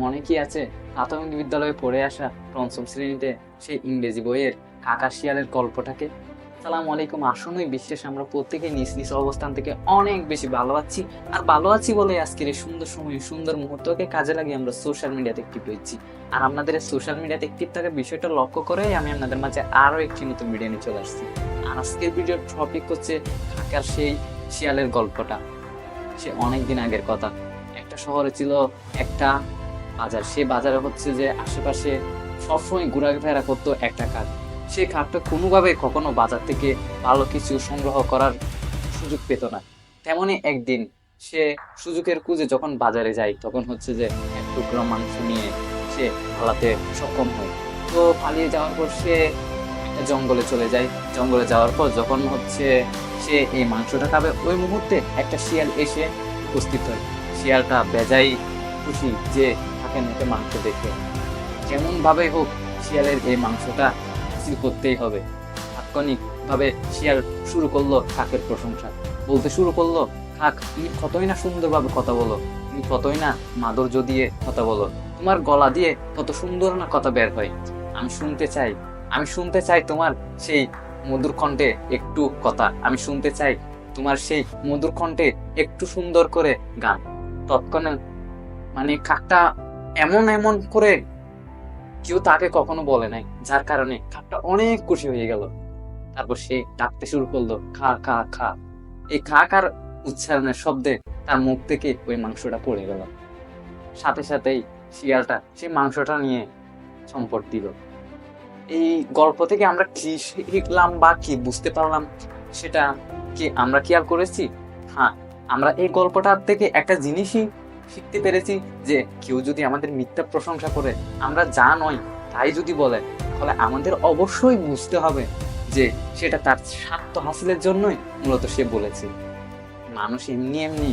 মনে কি আছে? প্রাথমিক বিদ্যালয়ে পড়ে আসা পঞ্চম শ্রেণীতে সেই ইংরেজি বইয়ের কাকা শিয়ালের গল্পটাকে? সালাম আলাইকুম, আসুন ওই বিশ্বাসে আমরা প্রত্যেকে নিজ নিজ অবস্থান থেকে অনেক বেশি ভালো আছি। আর ভালো আছি বলে আজকের এই সুন্দর সময়, সুন্দর মুহূর্তকে কাজে লাগিয়ে আমরা সোশ্যাল মিডিয়াতে অ্যাক্টিভ হয়েছি আর আপনাদের সোশ্যাল মিডিয়াতে অ্যাক্টিভ থাকার বিষয়টা লক্ষ্য করে আমি আপনাদের মাঝে আরও একটি নতুন ভিডিও নিয়ে চলে আসছি। আর আজকের ভিডিওর টপিক হচ্ছে কাকার সেই শিয়ালের গল্পটা। সে অনেক দিন আগের কথা। একটা শহরে ছিল একটা বাজার। সে বাজারে হচ্ছে যে আশেপাশে সবসময় ঘোরাফেরা করতো একটা কাক সেই কাকটা কোনোভাবে কখনো বাজার থেকে ভালো কিছু সংগ্রহ করার সুযোগ পেত না। তেমনই একদিন সে সুযোগের খুঁজে যখন বাজারে যায়, তখন হচ্ছে যে এক টুকরো মাংস নিয়ে সে পালাতে সক্ষম হয়। তো পালিয়ে যাওয়ার পর সে জঙ্গলে চলে যায়। জঙ্গলে যাওয়ার পর যখন হচ্ছে সে এই মাংসটা খাবে, ওই মুহূর্তে একটা শিয়াল এসে উপস্থিত হয়। শিয়ালটা বেজাই খুশি যে তাকে মুখে মাংস দেখে। যেমন ভাবে হোক, শিয়ালের এই মাংসটা হাসিল করতেই হবে। তাৎক্ষণিক ভাবে শিয়াল শুরু করল কাকের প্রশংসা। বলতে শুরু করল কাক তুমি কতই না সুন্দরভাবে কথা বলো। তুমি কতই না মাধুর্য দিয়ে কথা বলো। তোমার গলা দিয়ে কত সুন্দর না কথা বের হয়। আমি শুনতে চাই, আমি শুনতে চাই তোমার সেই মধুর কণ্ঠে একটু কথা। আমি শুনতে চাই তোমার সেই মধুর কণ্ঠে একটু সুন্দর করে গান। তৎক্ষণাৎ মানে কাকটা এমন এমন করে কেউ তাকে কখনো বলে নাই, যার কারণে কাকটা অনেক খুশি হয়ে গেল। তারপর সে ডাকতে শুরু করল, খা খা খা। এই খা কার উচ্চারণের শব্দে তার মুখ থেকে ওই মাংসটা পড়ে গেল। সাথে সাথেই শিয়ালটা সেই মাংসটা নিয়ে সম্পদ দিল। এই গল্প থেকে আমরা কি শিখলাম বা কি বুঝতে পারলাম সেটা কি আমরা কি আর করেছি? হ্যাঁ আমরা এই গল্পটার থেকে একটা জিনিসই শিখতে পেরেছি যে কেউ যদি আমাদের মিথ্যা প্রশংসা করে, আমরা যা নয় তাই যদি বলে, তাহলে আমাদের অবশ্যই বুঝতে হবে যে সেটা তার স্বার্থ হাসিলের জন্যই মূলত সে বলেছে। মানুষ এমনি এমনি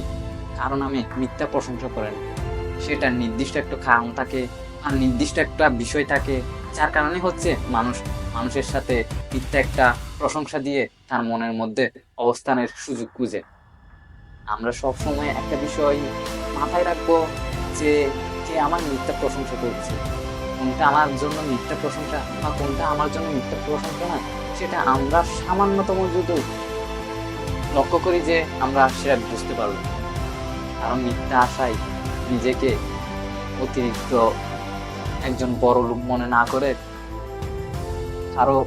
কারণ আমি মিথ্যা প্রশংসা করেন সেটা নির্দিষ্ট একটা কারণ থাকে আর নির্দিষ্ট একটা বিষয় থাকে, যার কারণে হচ্ছে মানুষ, মানুষের সাথে মিথ্যা একটা প্রশংসা দিয়ে তার মনের মধ্যে অবস্থানের সুযোগ খুঁজে। আমরা সব সময় একটা বিষয় মাথায় রাখব যে কে আমার মিথ্যা প্রশংসা করছে। কোনটা আমার জন্য মিথ্যা প্রশংসা বা কোনটা আমার জন্য মিথ্যা প্রশংসা না, সেটা আমরা সামান্যতম যদি লক্ষ্য করি যে আমরা সেটা বুঝতে পারব। কারণ মিথ্যা আশায় নিজেকে অতিরিক্ত একজন বড় লোক মনে না করে আরও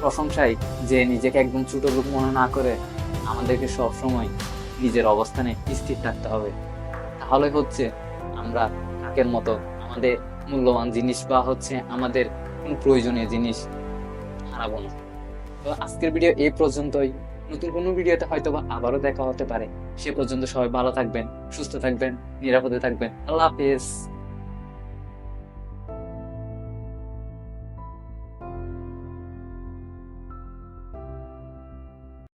প্রশংসায় যে নিজেকে একদম ছোট লোক মনে না করে, আমাদেরকে সব সময় নিজের অবস্থানে স্থির থাকতে হবে। তাহলে হচ্ছে আমরা কাকের মতো আমাদের মূল্যবান জিনিস বা হচ্ছে আমাদের কোনো প্রয়োজনীয় জিনিস হারাবো না। তো আজকের ভিডিও এই পর্যন্তই। নতুন কোনো ভিডিওতে হয়তো বা আবারও দেখা হতে পারে। সে পর্যন্ত সবাই ভালো থাকবেন, সুস্থ থাকবেন, নিরাপদে থাকবেন। আল্লাহ হাফেজ।